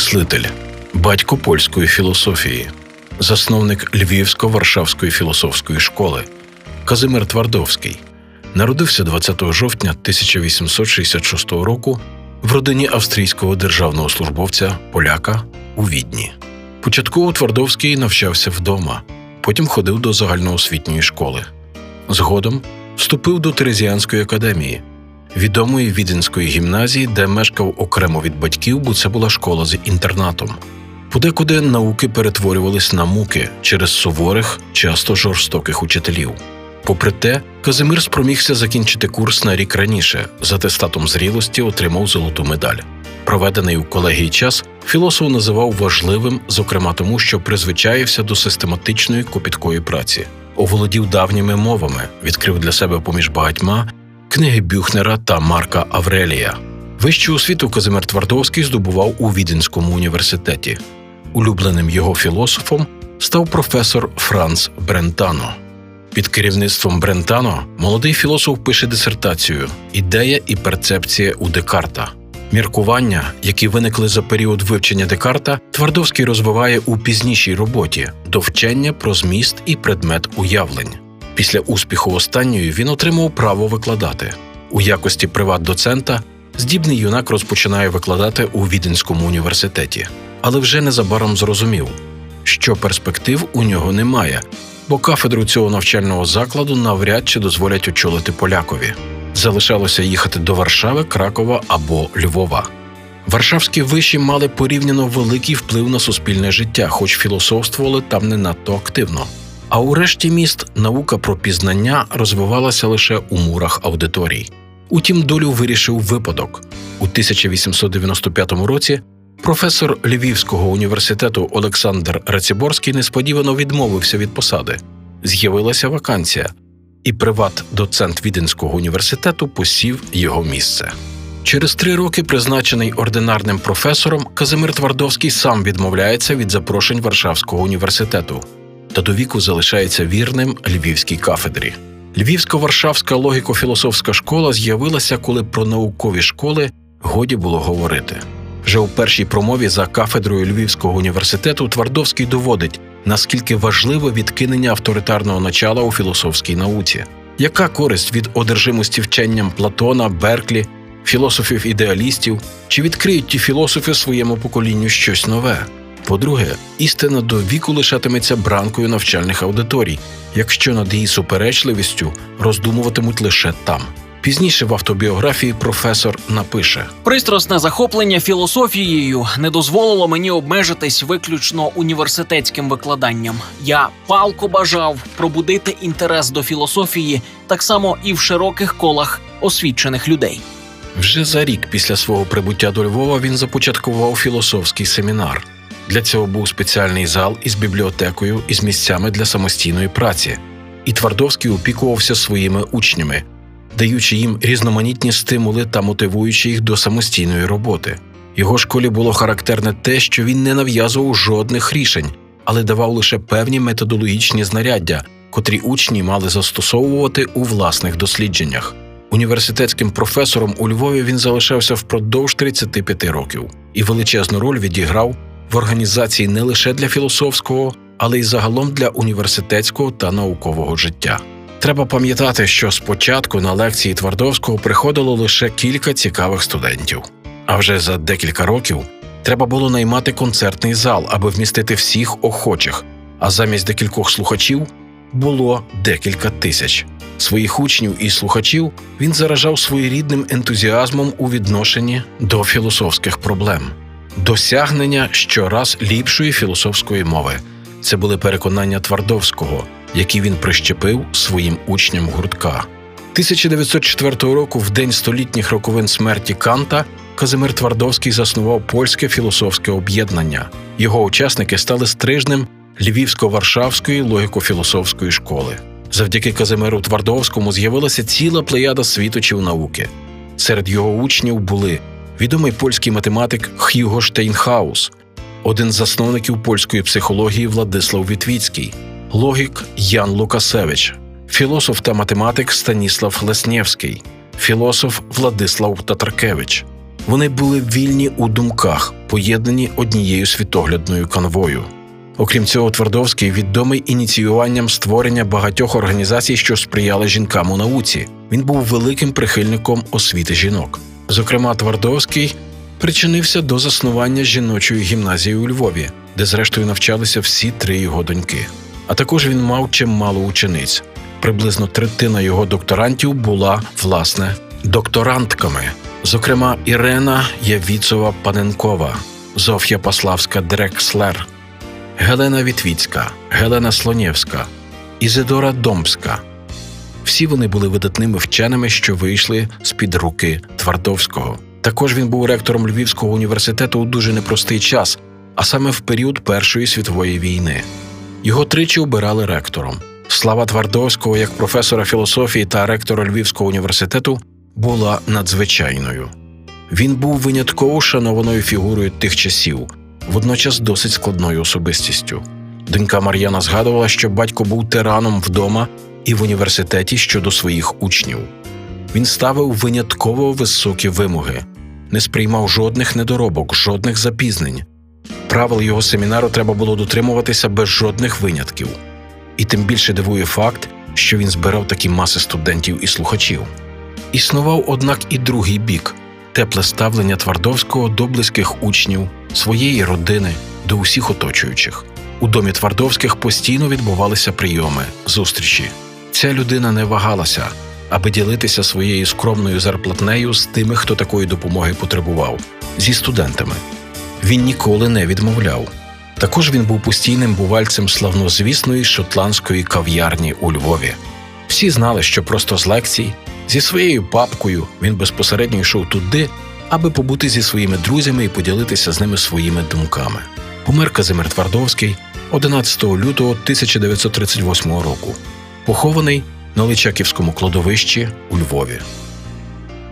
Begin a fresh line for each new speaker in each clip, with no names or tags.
мислитель, батько польської філософії, засновник Львівсько-Варшавської філософської школи Казимир Твардовський. Народився 20 жовтня 1866 року в родині австрійського державного службовця поляка у Відні. Початково Твардовський навчався вдома, потім ходив до загальноосвітньої школи. Згодом вступив до Терезіанської академії, відомої віденської гімназії, де мешкав окремо від батьків, бо це була школа з інтернатом. Подекуди науки перетворювались на муки через суворих, часто жорстоких учителів. Попри те, Казимир спромігся закінчити курс на рік раніше, з атестатом зрілості отримав золоту медаль. Проведений у колегії час філософ називав важливим, зокрема тому, що призвичаївся до систематичної копіткої праці, оволодів давніми мовами, відкрив для себе поміж багатьма книги Бюхнера та Марка Аврелія. Вищу освіту Казимир Твардовський здобував у Віденському університеті. Улюбленим його філософом став професор Франц Брентано. Під керівництвом Брентано молодий філософ пише дисертацію Ідея і перцепція у Декарта. Міркування, які виникли за період вивчення Декарта, Твардовський розвиває у пізнішій роботі до вчення про зміст і предмет уявлень. Після успіху останньої він отримав право викладати. У якості приват-доцента здібний юнак розпочинає викладати у Віденському університеті, але вже незабаром зрозумів, що перспектив у нього немає, бо кафедру цього навчального закладу навряд чи дозволять очолити полякові. Залишалося їхати до Варшави, Кракова або Львова. Варшавські виші мали порівняно великий вплив на суспільне життя, хоч філософствували там не надто активно. А у решті міст наука про пізнання розвивалася лише у мурах аудиторій. Утім, долю вирішив випадок. У 1895 році професор Львівського університету Олександр Раціборський несподівано відмовився від посади. З'явилася вакансія, і приват-доцент Віденського університету посів його місце. Через три роки, призначений ординарним професором, Казимир Твардовський сам відмовляється від запрошень Варшавського університету та до віку залишається вірним львівській кафедрі. Львівсько-варшавська логіко-філософська школа з'явилася, коли про наукові школи годі було говорити. Вже у першій промові за кафедрою Львівського університету Твардовський доводить, наскільки важливе відкинення авторитарного начала у філософській науці. Яка користь від одержимості вченням Платона, Берклі, філософів-ідеалістів, чи відкриють ті філософи своєму поколінню щось нове? По-друге, істина до віку лишатиметься бранкою навчальних аудиторій, якщо над її суперечливістю роздумуватимуть лише там. Пізніше в автобіографії професор напише:
Пристрасне захоплення філософією не дозволило мені обмежитись виключно університетським викладанням. Я палко бажав пробудити інтерес до філософії так само і в широких колах освічених людей.
вже за рік після свого прибуття до Львова він започаткував філософський семінар. Для цього був спеціальний зал із бібліотекою і з місцями для самостійної праці. І Твардовський опікувався своїми учнями, даючи їм різноманітні стимули та мотивуючи їх до самостійної роботи. Його школі було характерне те, що він не нав'язував жодних рішень, але давав лише певні методологічні знаряддя, котрі учні мали застосовувати у власних дослідженнях. Університетським професором у Львові він залишався впродовж 35 років і величезну роль відіграв в організації не лише для філософського, але й загалом для університетського та наукового життя. Треба пам'ятати, що спочатку на лекції Твардовського приходило лише кілька цікавих студентів. А вже за декілька років треба було наймати концертний зал, аби вмістити всіх охочих, а замість декількох слухачів було декілька тисяч. Своїх учнів і слухачів він заражав своєрідним ентузіазмом у відношенні до філософських проблем, досягнення щораз ліпшої філософської мови. Це були переконання Твардовського, які він прищепив своїм учням гуртка. 1904 року, в день столітніх роковин смерті Канта, Казимир Твардовський заснував польське філософське об'єднання. Його учасники стали стрижнем Львівсько-Варшавської логіко-філософської школи. Завдяки Казимиру Твардовському з'явилася ціла плеяда світочів науки. Серед його учнів були відомий польський математик Х'юго Штейнхаус, один з засновників польської психології Владислав Вітвіцький, логік Ян Лукасевич, філософ та математик Станіслав Леснєвський, філософ Владислав Татаркевич, Вони були вільні у думках, поєднані однією світоглядною канвою. Окрім цього, Твардовський відомий ініціюванням створення багатьох організацій, що сприяли жінкам у науці. Він був великим прихильником освіти жінок. Зокрема, Твардовський причинився до заснування жіночої гімназії у Львові, де зрештою навчалися всі три його доньки. А також він мав чимало учениць. Приблизно третина його докторантів була власне докторантками. Зокрема, Ірена Явіцова Паненкова, Зофія Паславська Дрекслер, Гелена Вітвіцька, Гелена Слонєвська, Ізидора Домська. Всі вони були видатними вченими, що вийшли з під руки Твардовського. Також він був ректором Львівського університету у дуже непростий час, а саме в період Першої світової війни. Його тричі обирали ректором. Слава Твардовського як професора філософії та ректора Львівського університету була надзвичайною. Він був винятково шанованою фігурою тих часів, водночас досить складною особистістю. Донька Мар'яна згадувала, що батько був тираном вдома і в університеті щодо своїх учнів. Він ставив винятково високі вимоги, не сприймав жодних недоробок, жодних запізнень. Правил його семінару треба було дотримуватися без жодних винятків. І тим більше дивує факт, що він збирав такі маси студентів і слухачів. Існував, однак, і другий бік тепле ставлення Твардовського до близьких учнів, своєї родини, до усіх оточуючих. У домі Твардовських постійно відбувалися прийоми, зустрічі. Ця людина не вагалася, аби ділитися своєю скромною зарплатнею з тими, хто такої допомоги потребував, зі студентами. Він ніколи не відмовляв. Також він був постійним бувальцем славнозвісної шотландської кав'ярні у Львові. Всі знали, що просто з лекцій, зі своєю папкою він безпосередньо йшов туди, аби побути зі своїми друзями і поділитися з ними своїми думками. Помер Казимир Твардовський 11 лютого 1938 року, похований на Личаківському кладовищі у Львові.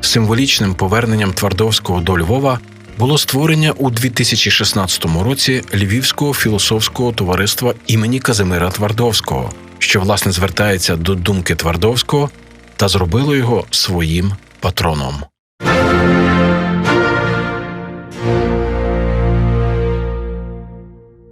Символічним поверненням Твардовського до Львова було створення у 2016 році Львівського філософського товариства імені Казимира Твардовського, що власне звертається до думки Твардовського та зробило його своїм патроном.